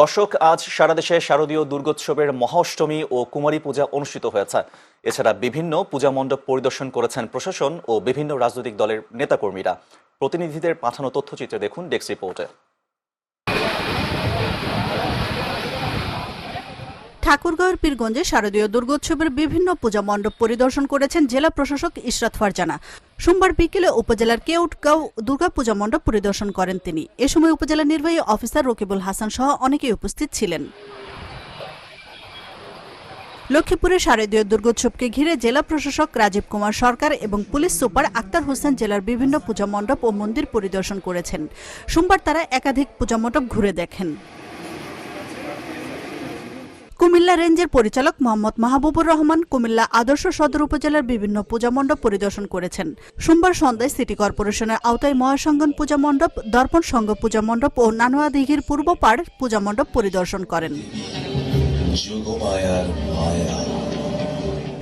দর্শক, আজ সারা দেশে শারদীয় দুর্গোৎসবের মহাষ্টমী ও কুমারী পূজা অনুষ্ঠিত হয়েছে। এছাড়া বিভিন্ন পূজা মণ্ডপ পরিদর্শন করেছেন প্রশাসন ও বিভিন্ন রাজনৈতিক দলের নেতাকর্মীরা। প্রতিনিধিদের পাঠানো তথ্যচিত্রে দেখুন ডেস্ক রিপোর্টে। ঠাকুরগাঁওয়ের পীরগঞ্জে শারদীয় দুর্গোৎসবের বিভিন্ন পূজা মণ্ডপ পরিদর্শন করেছেন জেলা প্রশাসক ইশরাত ফারজানা। সোমবার বিকেলে উপজেলার কেউটগাঁও দুর্গা পূজা মণ্ডপ পরিদর্শন করেন তিনি। এ সময় উপজেলা নির্বাহী অফিসার রকিবুল হাসান সহ অনেকেই উপস্থিত ছিলেন। লক্ষ্মীপুরে শারদীয় দুর্গোৎসবকে ঘিরে জেলা প্রশাসক রাজীব কুমার সরকার এবং পুলিশ সুপার আক্তার হোসেন জেলার বিভিন্ন পূজা মণ্ডপ ও মন্দির পরিদর্শন করেছেন। সোমবার তারা একাধিক পূজা মণ্ডপ ঘুরে দেখেন। কুমিল্লা রেঞ্জের পরিচালক মোহাম্মদ মাহবুবুর রহমান কুমিল্লা আদর্শ সদর উপজেলার বিভিন্ন পূজা মণ্ডপ পরিদর্শন করেছেন। সোমবার সন্ধ্যায় সিটি কর্পোরেশনের আওতায় মহাসঙ্গন পূজা মণ্ডপ, দর্পণ সংঘ পূজা মণ্ডপ ও নানুয়া দিঘির পূর্ব পাড় পূজা মণ্ডপ পরিদর্শন করেন।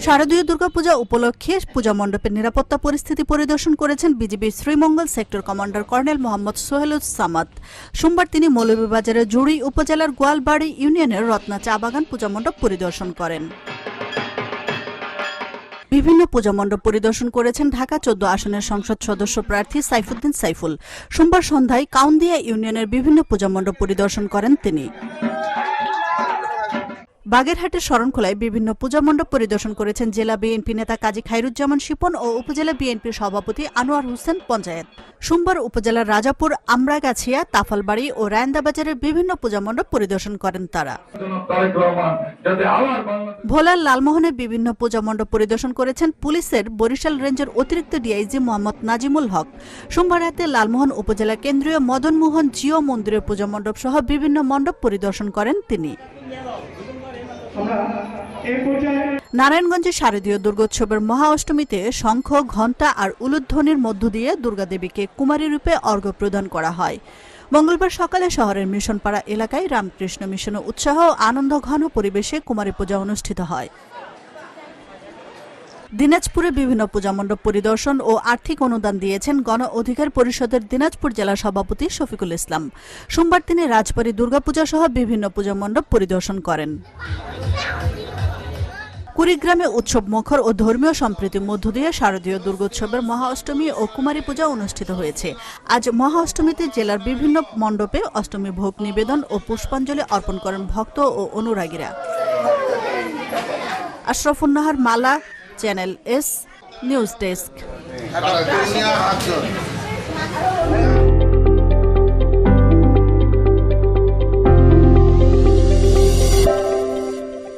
শারদীয় দুর্গাপূজা উপলক্ষে পূজা মণ্ডপের নিরাপত্তা পরিস্থিতি পরিদর্শন করেছেন বিজিবির Sreemangal sector commander colonel Mohammad সোহেলুজ Samad. সোমবার তিনি মৌলভীবাজারের জুড়ি উপজেলার গোয়ালবাড়ি ইউনিয়নের রত্না চা বাগান পূজা মণ্ডপ পরিদর্শন করেন। বিভিন্ন পূজা মণ্ডপ পরিদর্শন করেছেন ঢাকা চোদ্দ আসনের সংসদ সদস্য প্রার্থী সাইফুদ্দিন সাইফুল। সোমবার সন্ধ্যায় কাউন্দিয়া ইউনিয়নের বিভিন্ন পূজা মণ্ডপ পরিদর্শন করেন তিনি। বাগেরহাটের শরণখোলায় বিভিন্ন পূজা মণ্ডপ পরিদর্শন করেছেন জেলা বিএনপি নেতা কাজী খাইরুজ্জামান শিপন ও উপজেলা বিএনপির সভাপতি আনোয়ার হোসেন পঞ্চায়েত। সোমবার উপজেলার রাজাপুর, আমরাগাছিয়া, তাফালবাড়ি ও রায়ন্দাবাজারের বিভিন্ন পূজা মণ্ডপ পরিদর্শন করেন তারা। ভোলার লালমোহনে বিভিন্ন পূজা মণ্ডপ পরিদর্শন করেছেন পুলিশের বরিশাল রেঞ্জের অতিরিক্ত ডিআইজি মোহাম্মদ নাজিমুল হক। সোমবার রাতে লালমোহন উপজেলা কেন্দ্রীয় মদনমোহন জিও মন্দিরের পূজা মণ্ডপ সহ বিভিন্ন মণ্ডপ পরিদর্শন করেন তিনি। নারায়ণগঞ্জে শারদীয় দুর্গোৎসবের মহা অষ্টমীতে শঙ্খ, ঘণ্টা আর উলুধ্বনির মধ্য দিয়ে দুর্গাদেবীকে কুমারী রূপে অর্ঘ্য প্রদান করা হয়। মঙ্গলবার সকালে শহরের মিশনপাড়া এলাকায় রামকৃষ্ণ মিশন উৎসাহ ও আনন্দ ঘন পরিবেশে কুমারী পূজা অনুষ্ঠিত হয়। দিনাজপুরে বিভিন্ন পূজা মণ্ডপ পরিদর্শন ও আর্থিক অনুদান দিয়েছেন গণ অধিকার পরিষদের দিনাজপুর জেলা সভাপতি শফিকুল ইসলাম। সোমবার তিনি রাজবাড়ী দুর্গাপূজা সহ বিভিন্ন পূজা মণ্ডপ পরিদর্শন করেন। কুড়িগ্রামে উৎসব মুখর ও ধর্মীয় সম্প্রীতির মধ্য দিয়ে শারদীয় দুর্গোৎসবের মহা অষ্টমী ও কুমারী পূজা অনুষ্ঠিত হয়েছে। আজ মহা অষ্টমীতে জেলার বিভিন্ন মণ্ডপে অষ্টমী ভোগ নিবেদন ও পুষ্পাঞ্জলি অর্পণ করেন ভক্ত ও অনুরাগীরা। Ashrafunnahar Mala channel S news desk